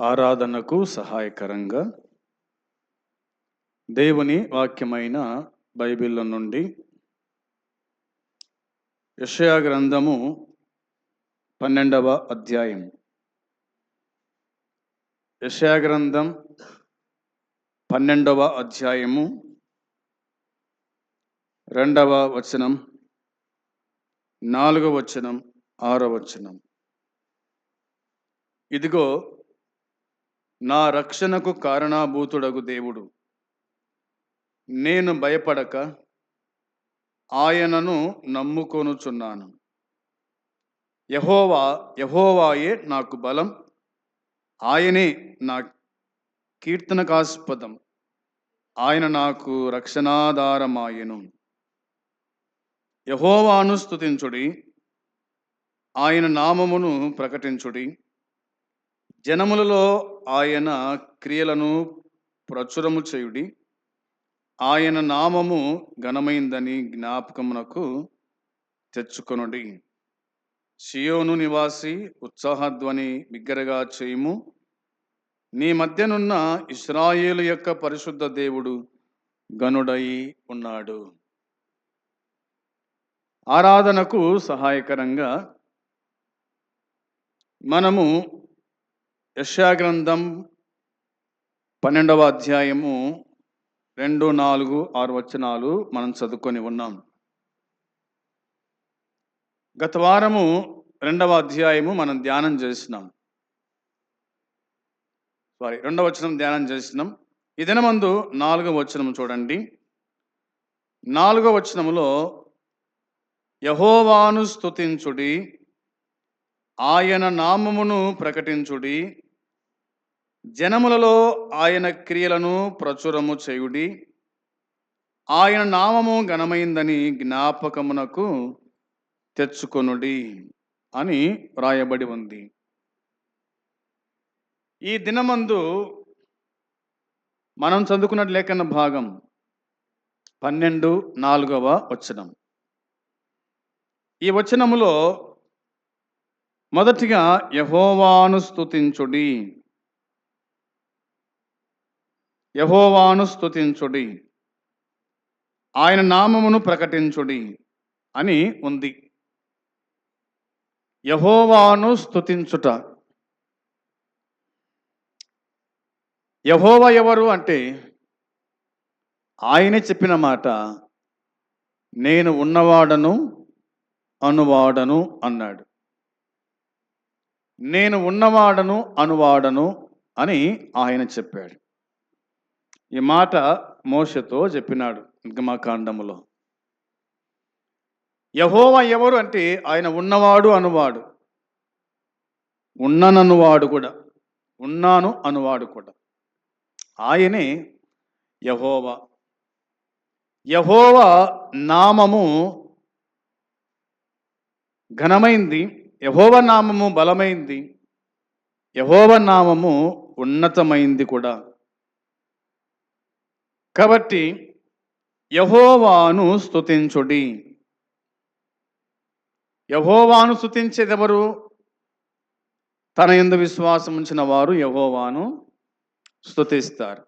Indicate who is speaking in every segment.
Speaker 1: ఆరాధనకు సహాయకరంగా దేవుని వాక్యమైన బైబిల్ నుండి యషయా గ్రంథము పన్నెండవ అధ్యాయం. యషయా గ్రంథం పన్నెండవ అధ్యాయము రెండవ వచనం నాలుగవ వచనం ఆరవ వచనం. ఇదిగో నా రక్షణకు కారణాభూతుడగు దేవుడు. నేను భయపడక ఆయనను నమ్ముకొనుచున్నాను. యహోవా యహోవాయే నాకు బలం. ఆయనే నా కీర్తనకాస్పదం. ఆయన నాకు రక్షణాధారమాయెను. యహోవాను స్తుతించుడి. ఆయన నామమును ప్రకటించుడి. జనములలో ఆయన క్రియలను ప్రచురము చేయుడి. ఆయన నామము ఘనమైందని జ్ఞాపకమునకు తెచ్చుకొనుడి. సియోను నివాసి ఉత్సాహధ్వని బిగ్గరగా చేయుము. నీ మధ్యనున్న ఇస్రాయేలు యొక్క పరిశుద్ధ దేవుడు గనుడై ఉన్నాడు. ఆరాధనకు సహాయకరంగా మనము యశాగ్రంథం పన్నెండవ అధ్యాయము రెండు నాలుగు ఆరు వచనాలు మనం చదువుకొని ఉన్నాం. గత వారము రెండవ అధ్యాయము మనం ధ్యానం చేసినాం. సారీ రెండవ వచనం ధ్యానం చేసినాం. ఈ దినమందు నాలుగవ వచనం చూడండి. నాలుగవ వచనములో యహోవాను స్తుతించుడి ఆయన నామమును ప్రకటించుడి జనములలో ఆయన క్రియలను ప్రచురము చేయుడి. ఆయన నామము ఘనమైందని జ్ఞాపకమునకు తెచ్చుకొనుడి అని వ్రాయబడి ఉంది. ఈ దినమందు మనం చదువుకున్న లేఖన భాగం పన్నెండు నాలుగవ వచనం. ఈ వచనములో మొదటిగా యహోవాను స్థుతించుడి యహోవాను స్థుతించుడి ఆయన నామమును ప్రకటించుడి అని ఉంది. యహోవాను స్థుతించుట యహోవ ఎవరు అంటే ఆయనే చెప్పిన మాట నేను ఉన్నవాడను అనువాడను అన్నాడు. నేను ఉన్నవాడను అనువాడను అని ఆయన చెప్పాడు. ఈ మాట మోషతో చెప్పినాడు కాండములో యహోవ ఎవరు అంటే ఆయన ఉన్నవాడు అనువాడు. ఉన్నననువాడు కూడా. ఉన్నాను అనువాడు కూడా. ఆయనే యహోవ. యహోవ నామము ఘనమైంది. యహోవ నామము బలమైంది. యహోవ నామము ఉన్నతమైంది కూడా. కాబట్టి యహోవాను స్తుతించుడి. యహోవాను స్తుతించేదెవరు తన ఎందు విశ్వాసం ఉంచిన వారు యహోవాను స్థుతిస్తారు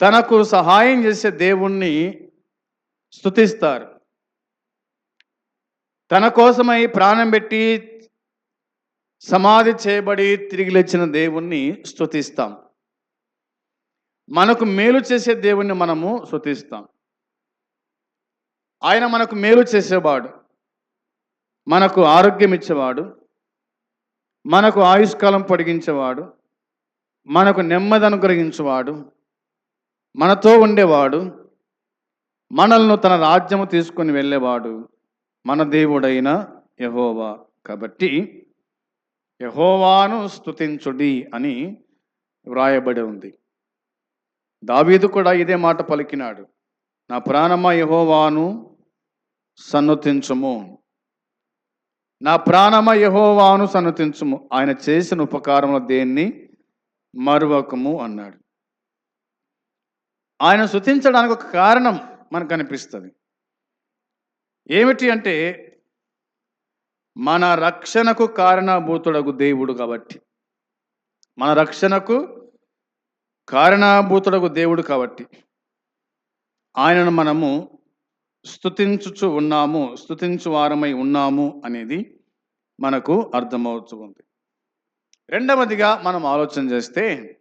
Speaker 1: తనకు సహాయం చేసే దేవుణ్ణి స్తుతిస్తారు. తన కోసమై ప్రాణం పెట్టి సమాధి చేయబడి తిరిగి లేచిన దేవుణ్ణి స్తుతిస్తాం. మనకు మేలు చేసే దేవుణ్ణి మనము స్తుతిస్తాం. ఆయన మనకు మేలు చేసేవాడు. మనకు ఆరోగ్యం ఇచ్చేవాడు. మనకు ఆయుష్కాలం పొడిగించేవాడు. మనకు నెమ్మది అనుగ్రహించేవాడు. మనతో ఉండేవాడు. మనల్ని తన రాజ్యము తీసుకొని వెళ్ళేవాడు. మన దేవుడైన యహోవా. కాబట్టి యహోవాను స్తుతించుడి అని వ్రాయబడి ఉంది. దావీదు కూడా ఇదే మాట పలికినాడు. నా ప్రాణమ యహోవాను సన్నుతించుము. నా ప్రాణమ యహోవాను సన్నుతించుము. ఆయన చేసిన ఉపకారంలో దేన్ని? మరువకము అన్నాడు. ఆయన శుతించడానికి ఒక కారణం మనకు కనిపిస్తుంది ఏమిటి అంటే మన రక్షణకు కారణభూతుడగు దేవుడు కాబట్టి. మన రక్షణకు కారణాభూతుడకు దేవుడు కాబట్టి. ఆయనను మనము స్తుతించుచు ఉన్నాము స్తుతించు వారమై ఉన్నాము అనేది మనకు అర్థమవుతూ ఉంది. రెండవదిగా మనం ఆలోచన చేస్తే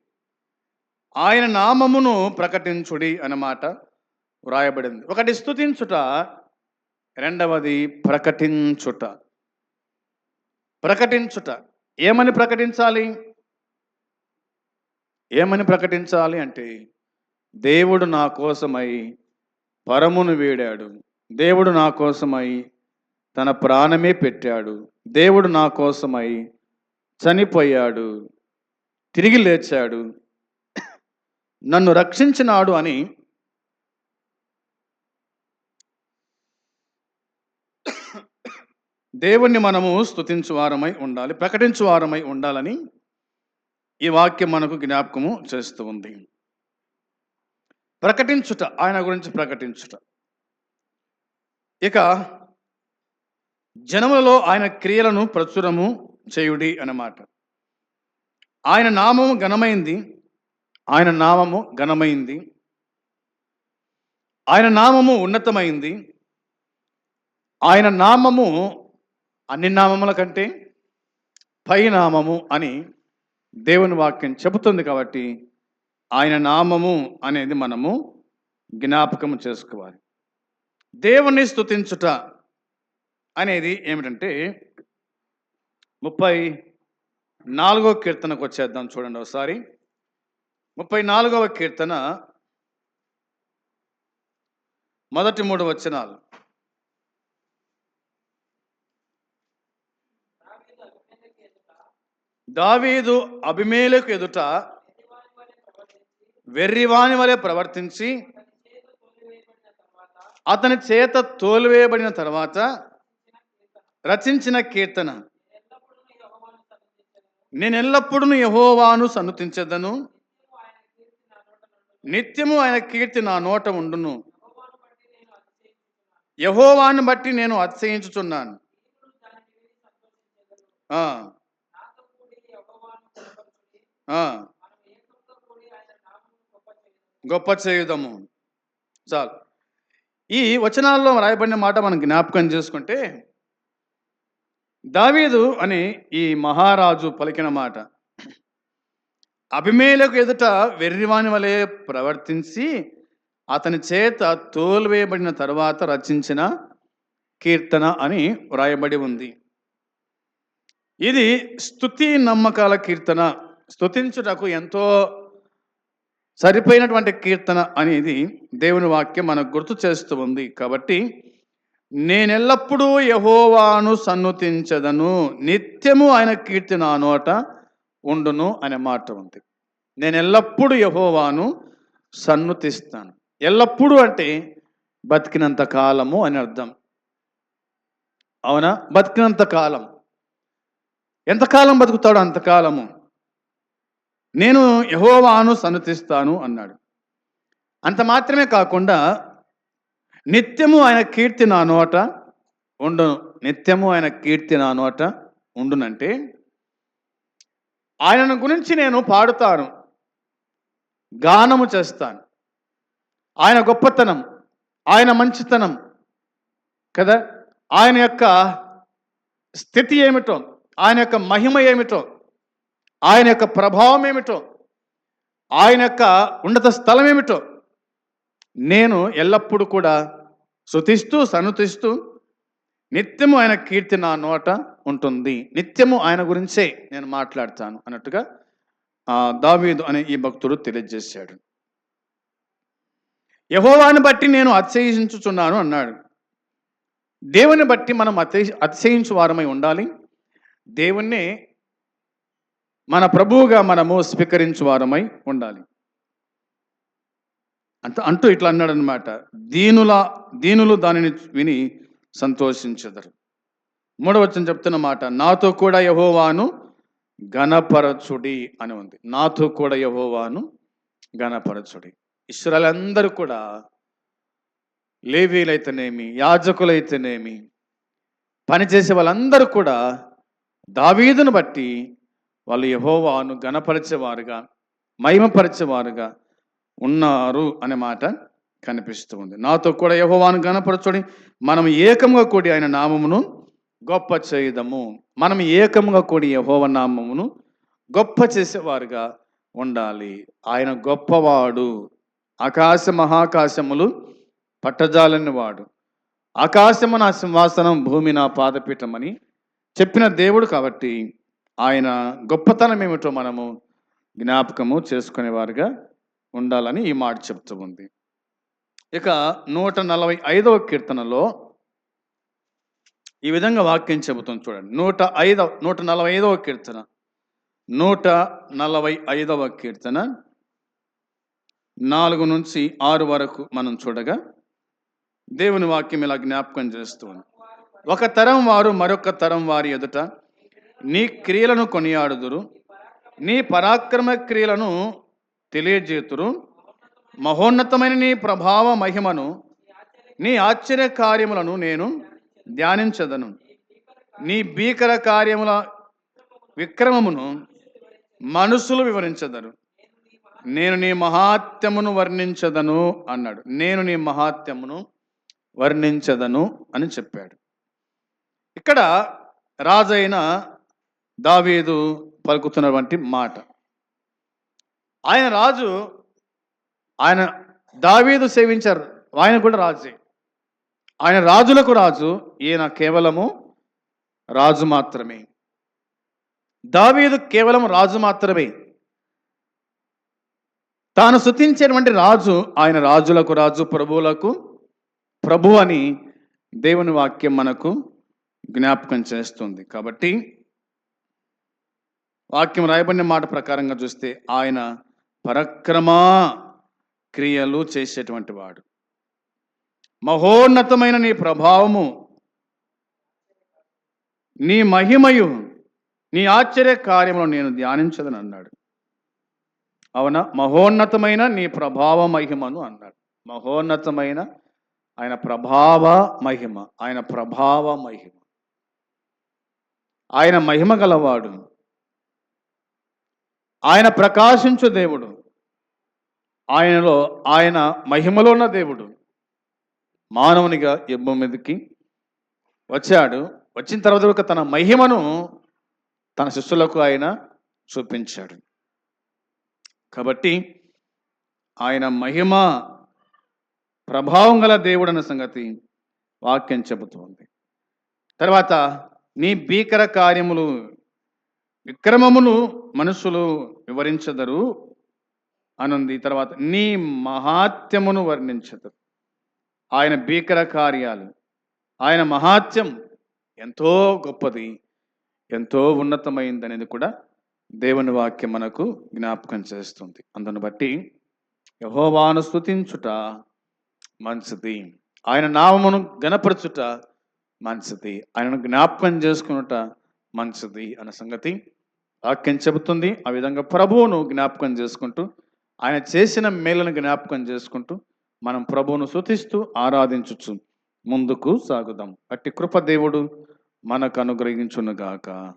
Speaker 1: ఆయన నామమును ప్రకటించుడి అన్నమాట వ్రాయబడింది ఒకటి స్థుతించుట రెండవది ప్రకటించుట. ప్రకటించుట. ఏమని ప్రకటించాలి? ఏమని ప్రకటించాలి అంటే దేవుడు నా కోసమై పరమును వేడాడు. దేవుడు నా కోసమై తన ప్రాణమే పెట్టాడు. దేవుడు నా కోసమై చనిపోయాడు. తిరిగి లేచాడు. నన్ను రక్షించినాడు అని దేవుణ్ణి మనము స్తుతించు వారమై ఉండాలి ప్రకటించు వారమై ఉండాలని ఈ వాక్యం మనకు జ్ఞాపకము చేస్తూ ఉంది. ప్రకటించుట ఆయన గురించి ప్రకటించుట. ఇక జనములలో ఆయన క్రియలను ప్రచురము చేయుడి అన్నమాట. ఆయన నామము ఘనమైంది ఆయన నామము ఘనమైంది. ఆయన నామము ఉన్నతమైంది ఆయన నామము అన్ని నామముల కంటే పై నామము అని దేవుని వాక్యం చెబుతుంది కాబట్టి ఆయన నామము అనేది మనము జ్ఞాపకం చేసుకోవాలి. దేవుణ్ణి స్తుతించుట అనేది ఏమిటంటే ముప్పై నాలుగో కీర్తనకు వచ్చేద్దాం చూడండి ఒకసారి. ముప్పై నాలుగవ కీర్తన మొదటి మూడు వచనాలు. దావీదు అభిమేలకు ఎదుట వెర్రివాని వలె ప్రవర్తించి అతని చేత తోలివేయబడిన తర్వాత రచించిన కీర్తన. నేను ఎల్లప్పుడూ యహోవాను సన్నుతించదను. నిత్యము ఆయన కీర్తి నా నోట ఉండును. యహోవాను బట్టి నేను అతిశయించుచున్నాను. ఆ, గొప్ప చేయుదము. చాలు. ఈ వచనాల్లో రాయబడిన మాట మనం జ్ఞాపకం చేసుకుంటే దావీదు అని ఈ మహారాజు పలికిన మాట. అభిమేలకు ఎదుట వెర్రివాణి వలె ప్రవర్తించి అతని చేత తోలువేయబడిన తర్వాత రచించిన కీర్తన అని వ్రాయబడి ఉంది. ఇది స్తుతి నమ్మకాల కీర్తన స్తుతించుటకు ఎంతో సరిపోయినటువంటి కీర్తన అనేది దేవుని వాక్యం మనకు గుర్తు చేస్తూ ఉంది. కాబట్టి నేనెల్లప్పుడూ యహోవాను సన్నుతించదను నిత్యము ఆయన కీర్తి నా నోట ఉండును అనే మాట ఉంది. నేను ఎల్లప్పుడూ యహోవాను సన్నుతిస్తాను. ఎల్లప్పుడూ అంటే బతికినంత కాలము అని అర్థం. అవునా? బతికినంత కాలం. ఎంతకాలం బతుకుతాడో అంతకాలము నేను యహోవాను సన్నతిస్తాను అన్నాడు. అంత మాత్రమే కాకుండా నిత్యము ఆయన కీర్తి నా నోట ఉండును. నిత్యము ఆయన కీర్తి నా నోట ఉండునంటే ఆయనను గురించి నేను పాడుతాను. గానము చేస్తాను. ఆయన గొప్పతనం ఆయన మంచితనం కదా? ఆయన యొక్క స్థితి ఏమిటో ఆయన యొక్క మహిమ ఏమిటో ఆయన యొక్క ప్రభావం ఏమిటో ఆయన యొక్క ఉన్నత స్థలం ఏమిటో నేను ఎల్లప్పుడూ కూడా శృతిస్తూ సనుతిస్తూ నిత్యము ఆయన కీర్తి నా నోట ఉంటుంది. నిత్యము ఆయన గురించే నేను మాట్లాడతాను అన్నట్టుగా దావీదు అనే ఈ భక్తుడు తెలియజేశాడు. యహోవాని బట్టి నేను అతిశయించుచున్నాను అన్నాడు. దేవుని బట్టి మనం అతి అతిశయించు వారమై ఉండాలి. దేవుణ్ణి మన ప్రభువుగా మనము స్వీకరించు వారమై ఉండాలి. అంత అంటూ ఇట్లా అన్నాడనమాట దీనుల దీనులు దానిని విని సంతోషించదరు. మూడవచనం చెప్తున్న మాట నాతో కూడా యహోవాను గణపరచుడి అని ఉంది. నాతో కూడా యహోవాను గణపరచుడి ఇస్రాలందరూ కూడా లేవీలైతేనేమి యాజకులైతేనేమి పనిచేసే వాళ్ళందరూ కూడా దావీదును బట్టి వాళ్ళు యహోవాను గణపరిచేవారుగా మహిమపరిచేవారుగా ఉన్నారు అనే మాట కనిపిస్తూ ఉంది. నాతో కూడా యహోవాను గణపరచుడి మనం ఏకంగా కూడి ఆయన నామమును గొప్ప చేయదము. మనం ఏకంగా కూడి యహోవ నామమును గొప్ప చేసేవారుగా ఉండాలి. ఆయన గొప్పవాడు. ఆకాశ మహాకాశములు పట్టజాలని వాడు. ఆకాశము నా సింహాసనం భూమి నా పాదపీఠమని చెప్పిన దేవుడు కాబట్టి ఆయన గొప్పతనం ఏమిటో మనము జ్ఞాపకము చేసుకునేవారుగా ఉండాలని ఈ మాట చెప్తూ ఉంది. ఇక నూట నలభై ఐదవ కీర్తనలో ఈ విధంగా వాక్యం చెబుతుంది చూడండి. నూట ఐదవ నూట నలభై ఐదవ కీర్తన. నూట నలభై ఐదవ కీర్తన. నాలుగు నుంచి ఆరు వరకు మనం చూడగా దేవుని వాక్యం ఇలా జ్ఞాపకం చేస్తూ ఒక తరం వారు మరొక తరం వారి ఎదుట నీ క్రియలను కొనియాడుదురు. నీ పరాక్రమ క్రియలను తెలియజేతురు. మహోన్నతమైన నీ ప్రభావ మహిమను నీ ఆశ్చర్య కార్యములను నేను ధ్యానించదను. నీ భీకర కార్యముల విక్రమమును మనుషులు వివరించదరు. నేను నీ మహాత్యమును వర్ణించదను అన్నాడు. నేను నీ మహాత్యమును వర్ణించదను అని చెప్పాడు. ఇక్కడ రాజైన దావీదు పలుకుతున్నటువంటి మాట. ఆయన రాజు ఆయన దావీదు సేవించారు. ఆయన కూడా రాజే. ఆయన రాజులకు రాజు ఈయన కేవలము రాజు మాత్రమే. దావీదు కేవలం రాజు మాత్రమే. తాను శుతించేటువంటి రాజు ఆయన రాజులకు రాజు ప్రభువులకు ప్రభు అని దేవుని వాక్యం మనకు జ్ఞాపకం చేస్తుంది. కాబట్టి వాక్యం రాయబడిన మాట ప్రకారంగా చూస్తే ఆయన పరక్రమా క్రియలు చేసేటువంటి వాడు. మహోన్నతమైన నీ ప్రభావము నీ మహిమయు నీ ఆశ్చర్య కార్యములు నేను ధ్యానించదని అన్నాడు. అవునా? మహోన్నతమైన నీ ప్రభావ మహిమను అన్నాడు. మహోన్నతమైన ఆయన ప్రభావ మహిమ ఆయన ప్రభావ మహిమ. ఆయన మహిమ గలవాడు ఆయన ప్రకాశించు దేవుడు. ఆయనలో ఆయన మహిమలో ఉన్న దేవుడు. మానవునిగా ఎబ్బ మీదకి వచ్చాడు. వచ్చిన తర్వాత తన మహిమను తన శిష్యులకు ఆయన చూపించాడు. కాబట్టి ఆయన మహిమ ప్రభావం గల దేవుడు అన్న సంగతి వాక్యం చెబుతోంది. తర్వాత నీ భీకర కార్యములు విక్రమమును మనుషులు వివరించదరు అనుంది. తర్వాత నీ మహాత్యమును వర్ణించదరు. ఆయన భీకర కార్యాలు. ఆయన మహాత్యం ఎంతో గొప్పది ఎంతో ఉన్నతమైంది అనేది కూడా దేవుని వాక్యం మనకు జ్ఞాపకం చేస్తుంది. అందును బట్టి యహోవాను స్తుతించుట మంచిది. ఆయన నామమును గణపరచుట మంచిది. ఆయనను జ్ఞాపకం చేసుకునుట మంచిది అన్న సంగతి వాక్యం చెబుతుంది. ఆ విధంగా ప్రభువును జ్ఞాపకం చేసుకుంటూ ఆయన చేసిన మేలను జ్ఞాపకం చేసుకుంటూ మనం ప్రభువును శుతిస్తూ ఆరాధించచ్చు ముందుకు సాగుదాం. అట్టి కృప దేవుడు మనకు అనుగ్రహించునుగాక.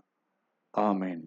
Speaker 1: ఆమెన్.